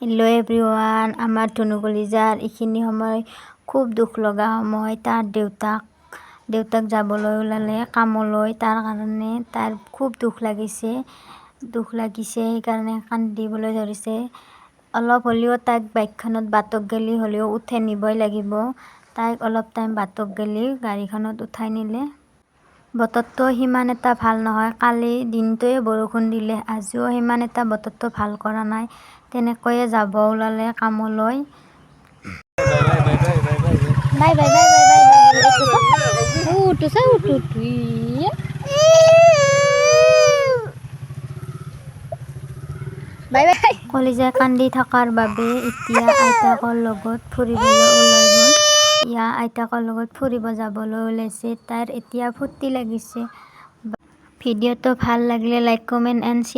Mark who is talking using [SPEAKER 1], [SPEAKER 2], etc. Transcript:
[SPEAKER 1] Hello everyone আমাৰ ধনু কলিজাৰ এইখিনি সময় খুব দুখ লগা সময়। তাৰ দেউতাক দেউতাক যাবলৈ ওলালে কামলৈ। তাৰ কাৰণে তাৰ খুব দুখ লাগিছে। দুখ লাগিছে সেইকাৰণে কান্দিবলৈ ধৰিছে। অলপ হ'লেও তাইক বাইকখনত বাটক গেলি হ'লেও উঠাই নিবই লাগিব। তাইক অলপ টাইম বাটক গেলি গাড়ীখনত উঠাই নিলে। বতৰটো সিমান এটা ভাল নহয়। কালি দিনটোৱে বৰষুণ দিলে আজিও সিমান এটা বতৰটো ভাল কৰা নাই। তেনেকৈয়ে যাব ওলালে কামলৈ. কলিজাই কান্দি থকাৰ বাবে এতিয়া আইতাকৰ লগত ফুৰিবলৈ ওলাই গ'ল আইতাকৰ লগত ফুৰিব যাবলৈ ওলাইছে। তাইৰ এতিয়া ফূৰ্তি লাগিছে। ভিডিঅ'টো ভালো লাগিলে লাইক কমেণ্ট এণ্ড শ্বেয়াৰ